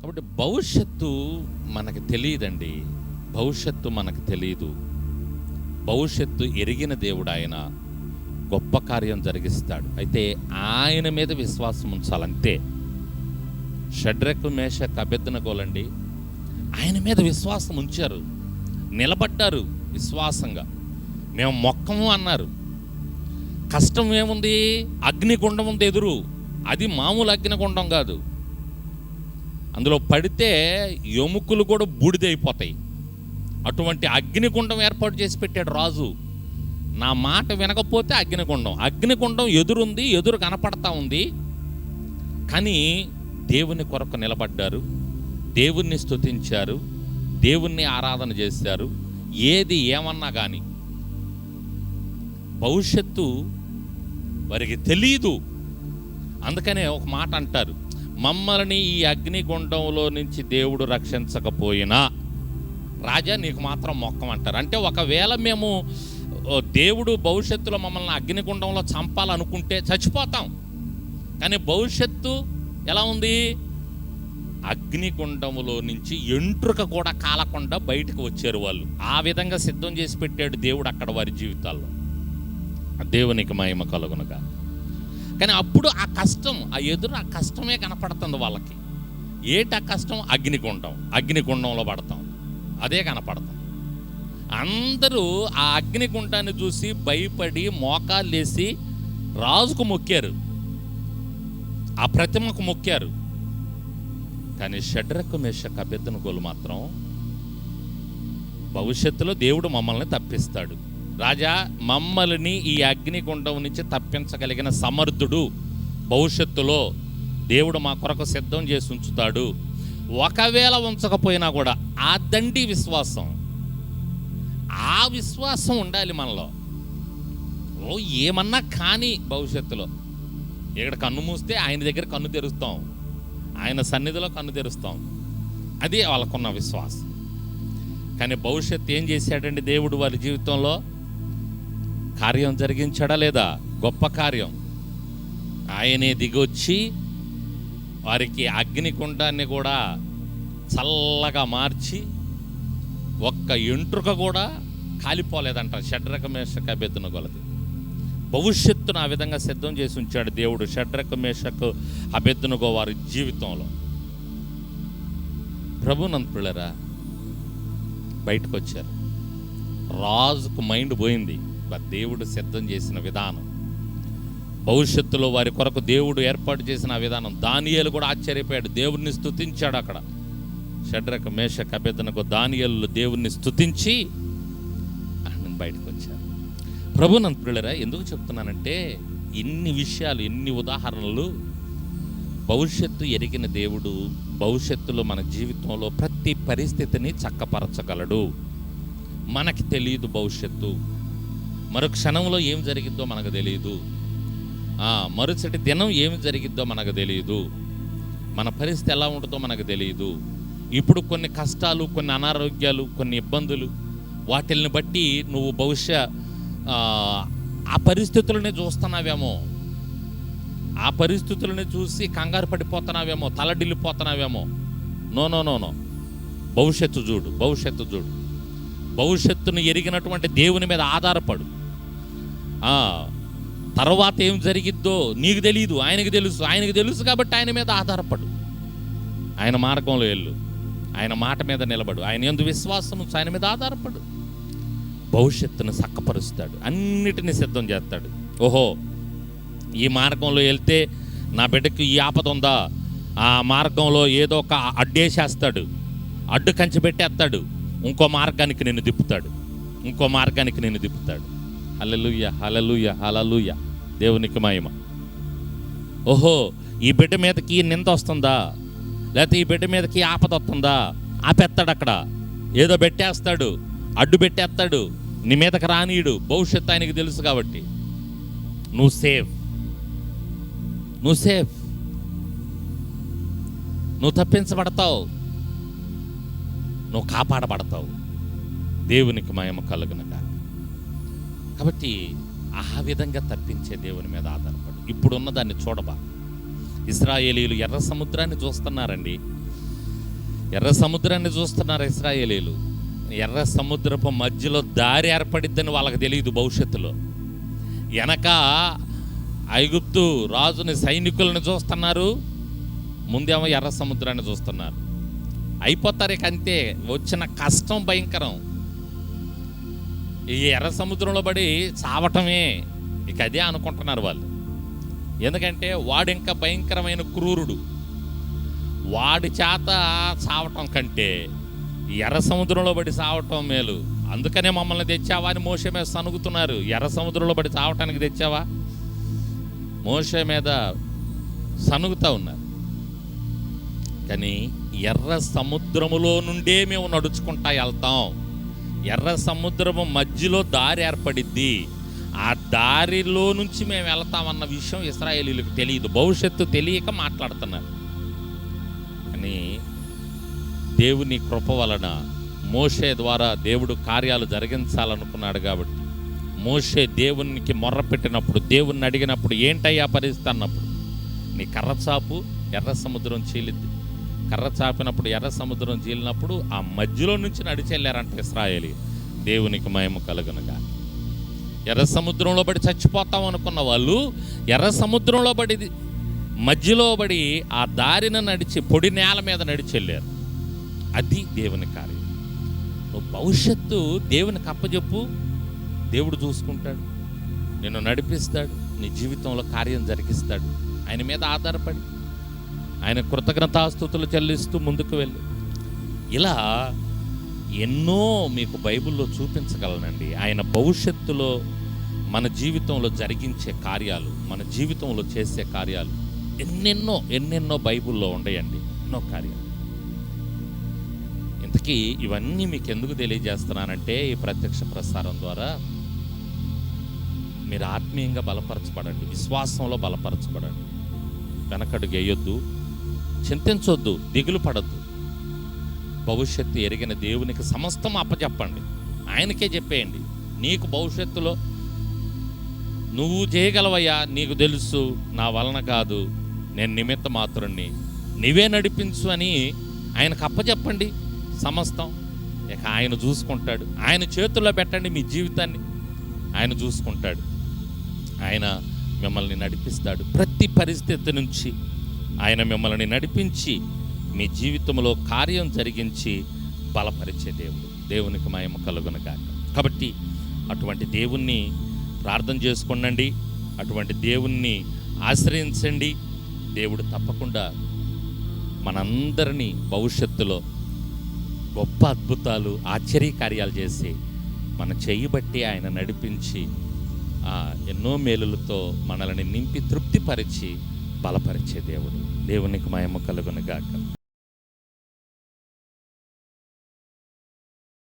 కాబట్టి భవిష్యత్తు మనకు తెలియదండి. భవిష్యత్తు మనకు తెలియదు భవిష్యత్తు ఎరిగిన దేవుడు ఆయన గొప్ప కార్యం జరిగిస్తాడు. అయితే ఆయన మీద విశ్వాసం ఉంచాలంతే షడ్రకు మేష కబెద్దనగోలండి ఆయన మీద విశ్వాసం ఉంచారు. నిలబడ్డారు విశ్వాసంగా. మేము మొక్కము అన్నారు. కష్టం ఏముంది? అగ్నిగుండం ఉంది ఎదురు. అది మామూలు అగ్నిగుండం కాదు. అందులో పడితే ఎముకలు కూడా బూడిదైపోతాయి. అటువంటి అగ్నిగుండం ఏర్పాటు చేసి పెట్టాడు రాజు. నా మాట వినకపోతే అగ్నిగుండం. అగ్నిగుండం ఎదురుంది ఎదురు కనపడతా ఉంది. కానీ దేవుని కొరకు నిలబడ్డారు. దేవుణ్ణి స్తుతించారు. దేవుణ్ణి ఆరాధన చేశారు. ఏది ఏమన్నా కానీ భవిష్యత్తు వారికి తెలియదు అందుకనే ఒక మాట అంటారు. మమ్మల్ని ఈ అగ్నిగుండంలో నుంచి దేవుడు రక్షించకపోయినా రాజా నీకు మాత్రం మొక్కం అంటారు. అంటే ఒకవేళ మేము దేవుడు భవిష్యత్తులో మమ్మల్ని అగ్నిగుండంలో చంపాలనుకుంటే చచ్చిపోతాం. కానీ భవిష్యత్తు ఎలా ఉంది? అగ్నిగుండములో నుంచి ఎంట్రుక కూడా కాలకుండా బయటకు వచ్చారు వాళ్ళు. ఆ విధంగా సిద్ధం చేసి పెట్టాడు దేవుడు అక్కడ వారి జీవితాల్లో. దేవునికి మహిమ కలుగునగా కానీ అప్పుడు ఆ కష్టం ఆ ఎదురు ఆ కష్టమే కనపడుతుంది వాళ్ళకి. ఏట కష్టం? అగ్నిగుండం. అగ్నిగుండంలో పడతాం. అదే కనపడతాం. అందరూ ఆ అగ్నిగుండాన్ని చూసి భయపడి మోకాళ్ళేసి రాజుకు మొక్కారు. ఆ ప్రతిమకు మొక్కారు. కానీ షడ్రకు మేషక గోలు మాత్రం భవిష్యత్తులో దేవుడు మమ్మల్ని తప్పిస్తాడు. రాజా మమ్మల్ని ఈ అగ్నిగుండం నుంచి తప్పించగలిగిన సమర్థుడు భవిష్యత్తులో దేవుడు మా కొరకు సిద్ధం చేసి ఉంచుతాడు. ఒకవేళ ఉంచకపోయినా కూడా ఆ దండి విశ్వాసం ఆ విశ్వాసం ఉండాలి మనలో. ఓ ఏమన్నా కానీ భవిష్యత్తులో. ఇక్కడ కన్ను మూస్తే ఆయన దగ్గర కన్ను తెరుస్తాం. ఆయన సన్నిధిలో కన్ను తెరుస్తాం. అది వాళ్ళకున్న విశ్వాసం. కానీ భవిష్యత్తు ఏం చేశాడండి దేవుడు వారి జీవితంలో? కార్యం జరిగించడా లేదా? గొప్ప కార్యం. ఆయనే దిగొచ్చి వారికి అగ్నికుండాన్ని కూడా చల్లగా మార్చి ఒక్క ఎంట్రుక కూడా కాలిపోలేదంట. షడ్రక మేషక బెద్దున కొలది. భవిష్యత్తును ఆ విధంగా సిద్ధం చేసి ఉంచాడు దేవుడు షడ్రక మేషకు అభ్యర్థనగో వారి జీవితంలో. ప్రభునంతులరా బయటకు వచ్చారు రాజుకు మైండ్ పోయింది. దేవుడు సిద్ధం చేసిన విధానం. భవిష్యత్తులో వారి కొరకు దేవుడు ఏర్పాటు చేసిన విధానం. దానియలు కూడా ఆశ్చర్యపోయాడు. దేవుడిని స్థుతించాడు అక్కడ. షడ్రక మేష కబెదనకు దానియలు దేవుణ్ణి స్థుతించి ఆయన బయటకు వచ్చారు. ప్రభు నంతులరా ఎందుకు చెప్తున్నానంటే ఇన్ని విషయాలు ఇన్ని ఉదాహరణలు భవిష్యత్తు ఎరిగిన దేవుడు భవిష్యత్తులో మన జీవితంలో ప్రతి పరిస్థితిని చక్కపరచగలడు. మనకి తెలియదు భవిష్యత్తు. మరుక్షణంలో ఏం జరిగిద్దో మనకు తెలియదు మరుసటి దినం ఏమి జరిగిద్దో మనకు తెలియదు మన పరిస్థితి ఎలా ఉంటుందో మనకు తెలియదు ఇప్పుడు కొన్ని కష్టాలు కొన్ని అనారోగ్యాలు కొన్ని ఇబ్బందులు వాటిల్ని బట్టి నువ్వు బహుశా ఆ, పరిస్థితులని పరిస్థితులనే చూస్తున్నావేమో. ఆ పరిస్థితులని చూసి కంగారు పడిపోతున్నావేమో తలడిల్లిపోతున్నావేమో. No no no no. భవిష్యత్తు చూడు భవిష్యత్తు చూడు. భవిష్యత్తును ఎరిగినటువంటి దేవుని మీద ఆధారపడు. తర్వాత ఏం జరిగిద్దో నీకు తెలియదు ఆయనకు తెలుసు ఆయనకు తెలుసు కాబట్టి ఆయన మీద ఆధారపడు. ఆయన మార్గంలో వెళ్ళు ఆయన మాట మీద నిలబడు ఆయన ఎందు విశ్వాసం ఆయన మీద ఆధారపడు. భవిష్యత్తును చక్కపరుస్తాడు అన్నిటిని సిద్ధం చేస్తాడు. ఓహో ఈ మార్గంలో వెళ్తే నా బిడ్డకి ఈ ఆపద ఉందా? ఆ మార్గంలో ఏదో ఒక అడ్డేసేస్తాడు అడ్డు కంచి పెట్టేస్తాడు ఇంకో మార్గానికి నిన్ను తిప్పుతాడు ఇంకో మార్గానికి నిన్ను తిప్పుతాడు. హలలుయ హలలుయ హలలుయ దేవునికి మహిమ. ఓహో ఈ బిడ్డ మీదకి నింత నింద వస్తుందా? లేకపోతే ఈ బిడ్డ మీదకి ఆపద వస్తుందా? ఆపెత్తాడు అక్కడ. ఏదో పెట్టేస్తాడు అడ్డు పెట్టేస్తాడు. నీ మీదకి రానీయుడు. భవిష్యత్తు ఆయనకి తెలుసు కాబట్టి. నువ్వు సేఫ్. నువ్వు సేఫ్. నువ్వు తప్పించబడతావు. నువ్వు కాపాడబడతావు. దేవునికి మయమ కలుగునగా కాబట్టి ఆ విధంగా తప్పించే దేవుని మీద ఆధారపడు. ఇప్పుడున్న దాన్ని చూడబా. ఇస్రాయేలీలు ఎర్ర సముద్రాన్ని చూస్తున్నారండి. ఎర్ర సముద్రాన్ని చూస్తున్నారు ఇస్రాయేలీలు. ఎర్ర సముద్రపు మధ్యలో దారి ఏర్పడిద్దని వాళ్ళకి తెలియదు భవిష్యత్తులో. వెనక ఐగుప్తు రాజుని సైనికులను చూస్తున్నారు. ముందేమో ఎర్ర సముద్రాన్ని చూస్తున్నారు. అయిపోతారు ఇక అంతే. వచ్చిన కష్టం భయంకరం. ఈ ఎర్ర సముద్రంలో పడి చావటమే. ఇక అదే అనుకుంటున్నారు వాళ్ళు. ఎందుకంటే వాడు ఇంకా భయంకరమైన క్రూరుడు. వాడి చేత చావటం కంటే ఎర్ర సముద్రంలో పడి చావటం మేలు. అందుకనే మమ్మల్ని తెచ్చావా అని మోసే మీద సనుగుతున్నారు ఎర్ర సముద్రంలో పడి చావటానికి తెచ్చావా? మోసే మీద సనుగుతా ఉన్నారు. కానీ ఎర్ర సముద్రములో నుండే మేము నడుచుకుంటా వెళ్తాం. ఎర్ర సముద్రము మధ్యలో దారి ఏర్పడిద్ది. ఆ దారిలో నుంచి మేము వెళ్తామన్న విషయం ఇస్రాయేలీలకు తెలియదు. భవిష్యత్తు తెలియక మాట్లాడుతున్నారు. కానీ దేవుని కృప వలన మోషే ద్వారా దేవుడు కార్యాలు జరిగించాలనుకున్నాడు కాబట్టి మోషే దేవునికి మొర్ర పెట్టినప్పుడు దేవుణ్ణి అడిగినప్పుడు ఏంటయ్యా పరిస్థితి? అన్నప్పుడు నీ కర్రచాపు ఎర్ర సముద్రం చీలిద్ది. కర్ర చాపినప్పుడు ఎర్ర సముద్రం జీలినప్పుడు ఆ మధ్యలో నుంచి నడిచెళ్ళారంట ఇస్రాయలి. దేవునికి మయము కలుగునుగా ఎర్ర సముద్రంలో పడి చచ్చిపోతాం అనుకున్న వాళ్ళు ఎర్ర సముద్రంలో పడి మధ్యలో పడి ఆ దారిన నడిచి పొడి నేల మీద నడిచెళ్ళారు. అది దేవుని కార్యం. నువ్వు భవిష్యత్తు దేవునికి అప్పచెప్పు దేవుడు చూసుకుంటాడు. నిన్ను నడిపిస్తాడు. నీ జీవితంలో కార్యం జరిగిస్తాడు. ఆయన మీద ఆధారపడి ఆయన కృతజ్ఞతాస్థుతులు చెల్లిస్తూ ముందుకు వెళ్ళు. ఇలా ఎన్నో మీకు బైబిల్లో చూపించగలనండి. ఆయన భవిష్యత్తులో మన జీవితంలో జరిగించే కార్యాలు మన జీవితంలో చేసే కార్యాలు ఎన్నెన్నో ఎన్నెన్నో బైబిల్లో ఉండయండి. ఎన్నో కార్యాలు. ఇంతకీ ఇవన్నీ మీకు ఎందుకు తెలియజేస్తున్నానంటే ఈ ప్రత్యక్ష ప్రసారం ద్వారా మీరు ఆత్మీయంగా బలపరచబడండి. విశ్వాసంలో బలపరచబడండి. వెనకడుగు వేయొద్దు. చింతించొద్దు దిగులు పడద్దు. భవిష్యత్తు ఎరిగిన దేవునికి సమస్తం అప్పచెప్పండి ఆయనకే చెప్పేయండి నీకు భవిష్యత్తులో నువ్వు చేయగలవయ్యా నీకు తెలుసు నా వలన కాదు నేను నిమిత్త మాత్రుణ్ణి. నీవే నడిపించు అని ఆయనకు అప్పచెప్పండి సమస్తం. ఇక ఆయన చూసుకుంటాడు. ఆయన చేతుల్లో పెట్టండి మీ జీవితాన్ని. ఆయన చూసుకుంటాడు. ఆయన మిమ్మల్ని నడిపిస్తాడు. ప్రతి పరిస్థితి నుంచి ఆయన మిమ్మల్ని నడిపించి మీ జీవితంలో కార్యం జరిగించి బలపరిచే దేవుడు. దేవునికి మహిమ కలుగునగాక. కాబట్టి అటువంటి దేవుణ్ణి ప్రార్థన చేసుకుండండి అటువంటి దేవుణ్ణి ఆశ్రయించండి. దేవుడు తప్పకుండా మనందరినీ భవిష్యత్తులో గొప్ప అద్భుతాలు ఆశ్చర్యకార్యాలు చేసి మన చేయబట్టి ఆయన నడిపించి ఎన్నో మేలులతో మనల్ని నింపి తృప్తిపరిచి బలపరిచే దేవుడు. దేవునికి మహిమ కలుగునుగాక.